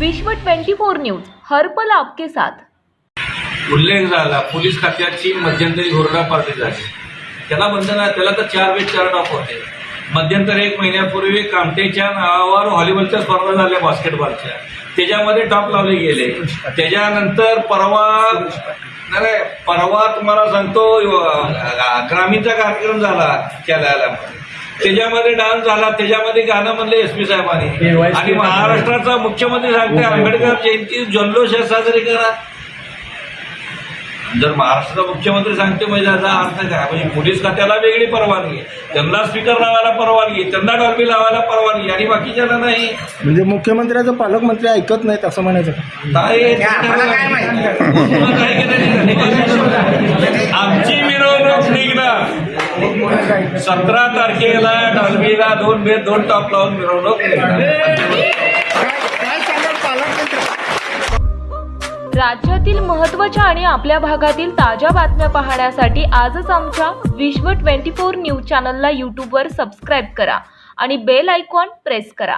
विश्व 24 न्यूज हर्पल आपके साथ. उल्लेख झाला पोलीस खात्याची मध्यंतरी घोरडा पार्टी झाली. त्याला बंधन आहे त्याला तर चार वेळ चार टॉप होते. मध्यंतरी एक महिन्यापूर्वी कामटेच्या नावावर व्हॉलीबॉलच्या स्पर्धा झाल्या बास्केटबॉलच्या. त्याच्यामध्ये टॉप लावले गेले. त्याच्यानंतर परवा नाही परवा तुम्हाला सांगतो ग्रामीणचा कार्यक्रम झाला केल्याला त्याच्यामध्ये डान्स झाला त्याच्यामध्ये गाणं म्हणले एस पी साहेबांनी. आणि महाराष्ट्राचा मुख्यमंत्री सांगते आंबेडकर जयंती जल्लोष साजरी करा. जर महाराष्ट्राचा मुख्यमंत्री सांगते म्हणजे त्याचा अर्थ काय? म्हणजे पोलीस खात्याला वेगळी परवानगी त्यांना स्पीकर लावायला परवानगी त्यांना डॉल्बी लावायला परवानगी आणि बाकीच्याला नाही. म्हणजे मुख्यमंत्र्याचं पालकमंत्री ऐकत नाहीत असं म्हणायचं? काय सतरा तारखेला डॉल्बीला दोन बे दोन टॉप लावून मिरवणूक राज्यातील महत्त्वाच्या आणि आपल्या भागातील ताज्या बातम्या पाहण्यासाठी आजच आमच्या विश्व 24 न्यूज चॅनलला यूट्यूबवर सबस्क्राईब करा आणि बेल आयकॉन प्रेस करा.